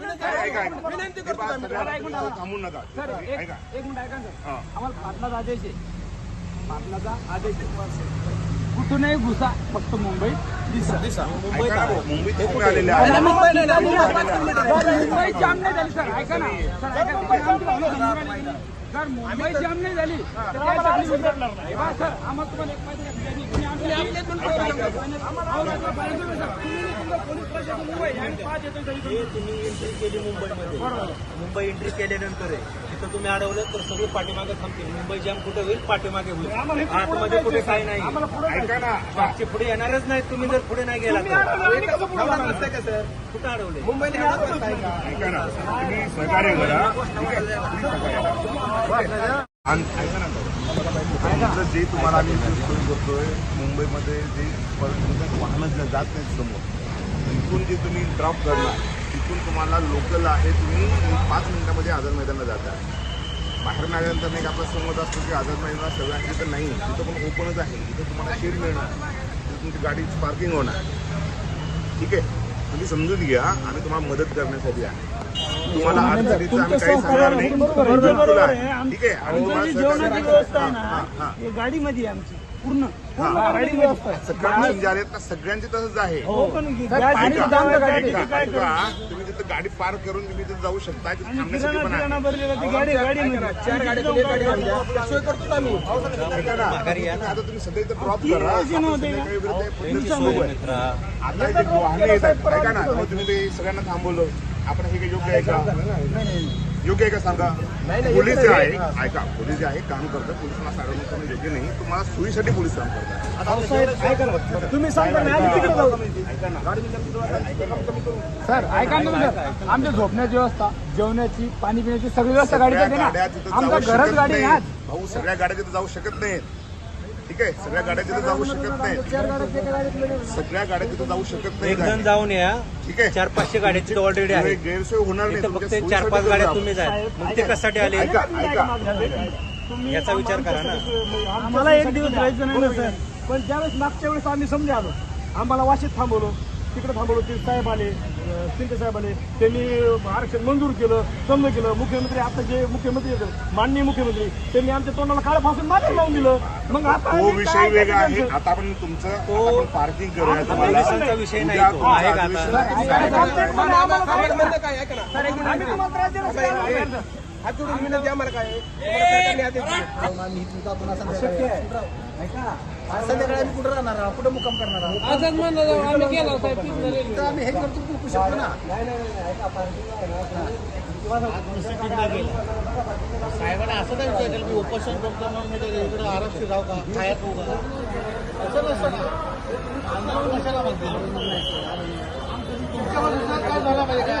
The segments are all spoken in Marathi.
सगळ्या ऐकून टाका. थांबू नका. सर एक ऐका. एक मिनिट ऐका ना सर. आम्हाला पाटलाचा आदेश आहे. पाटलाचा आदेश आहे. कुठूनही घुसा फक्त मुंबई दिसा. मुंबईत आलेले मुंबई जाम नाही झाली सर. ऐका ना. सर ऐका मुंबई जाम नाही झाली. सर. आम्हाला तुम्हाला एक माहिती का? तुम्ही मुंबई एंट्री केली मुंबईमध्ये मुंबई एंट्री केल्यानंतर आहे. तिथं तुम्ही अडवलं तर सगळे पाठीमागे थांबतील. मुंबई जाम कुठे होईल? पाठीमागे होईल. आतमध्ये कुठे काही नाही. मागचे पुढे येणारच नाही तुम्ही जर पुढे नाही गेला तर. कसं? कुठं अडवले तुम्ही सहकार्य करा. तुमचं जे तुम्हाला आम्ही सोय करतोय मुंबईमध्ये जे परत वाहनं जात नाहीत समोर. तिथून जे तुम्ही ड्रॉप करणार तिथून तुम्हाला लोकल आहे तुम्ही पाच मिनिटामध्ये आझाद मैदानला जाता. बाहेर आल्यानंतर एक आपला समज असतो की आझाद मैदान सगळ्यांची तर नाही तिथं पण ओपनच आहे. तिथं तुम्हाला शेड मिळणार. तिथं तुमची गाडी पार्किंग होणार. ठीक आहे? तुम्ही समजून घ्या आम्ही तुम्हाला मदत करण्यासाठी आहे. तुम्हाला अडचणीचं आम्ही काही सांगणार नाही. बरोबर आहे. आम- ठीक आहे. आणि आमची तुम्हाला जी सहकार्य जेवणाची करायचं. व्यवस्था आहे. ना हे गाडीमध्ये आहे आमची पूर्ण. गाडी व्यवस्था आहे. सकाळी समजा आलेत ना सगळ्यांची तसंच आहे. हो पण ऐका, गाडी जाम ऐका, गाडी ऐका, काय ऐका. तुम्ही तिथं गाडी पार्क करून तुम्ही तिथे जाऊ शकता तिथे आणि थांबण्यासाठी किराणा पण आहे. किराणा भरलेला ती गाडी गाडीमध्ये. चार ऐका ना आता तुम्ही सध्या इथं ड्रॉप तीन करा. वर्षी नव्हते का? संध्याकाळी वगैरे ते पद्धती सुरू आहे. आता जे वाहने येतात ऐका ना मग तुम्ही ते सगळ्यांना थांबवलं. आपण हे काही योग्य आहे का? योग्य आहे का सांगा? पोलीस जे आहे. ऐका पोलीस जे आहे काम करतात. पोलिसांना साडवणूक करणं योग्य नाही. तुम्हाला सोयीसाठी पोलीस काम करतात. तुम्ही सांगा सर ऐका ना सर. आमच्या झोपण्याची व्यवस्था जेवणाची पाणी पिण्याची सगळी व्यवस्था तिथं आमच्या घरच गाडी नाही. भाऊ सगळ्या गाड्या तिथे जाऊ शकत नाहीत. ठीक आहे? सगळ्या गाड्या तिथे जाऊ शकत नाहीत सगळ्या गाड्या तिथे जाऊ शकत एक जण नाही जाऊन या. ठीक आहे? चार पाचशे गाड्या तिथे ऑलरेडी आहे गैरसोय होणार नाही. फक्त चार पाच गाड्या. तुम्हीच आहेत मग ते कशासाठी आले? ऐका ऐका. तुम्ही याचा विचार करा ना. आम्हाला एक दिवस राहायचं नाही ना सर. पण ज्यावेळेस मागच्या वेळेस आम्ही समजे आलो आम्हाला वाशीत थांबवलो. तिकडे थांबवलो ते साहेब आले शिंदे साहेब आले त्यांनी आरक्षण मंजूर केलं समज केलं मुख्यमंत्री आता जे मुख्यमंत्री आहेत, माननीय मुख्यमंत्री त्यांनी आमच्या तोंडाला काळ फासून मागे लावून दिलं मग आता तो आम्ही विषय वेगळा आहे? आता आपण तुमचं आता आपण पार्किंग करूया आता तुम्हाला विषय नाही उद्या तो. तुमचं आहे का आता? अधिवेशन काय आहे. काय चालतंय? मला आम्हाला काय करायचं? आम्ही तुम्हाला त्रास देणार नाही. साहेबांना असं नाही विचारलं मी उपोषण करतो म्हणून मी ते इकडे आरक्षित राहू का खायात होऊ का असं नसतं आंदोलन कशाला म्हणते? तुमच्या मनात काय झाला पाहिजे का?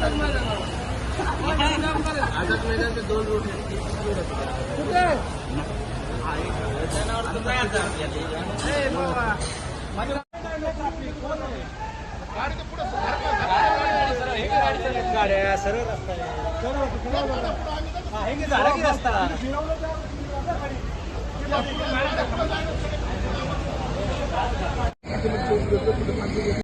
जाधव आणि हिचं काढतो गाड्या सरळ रस्ता आहे. हे झाला की रस्ता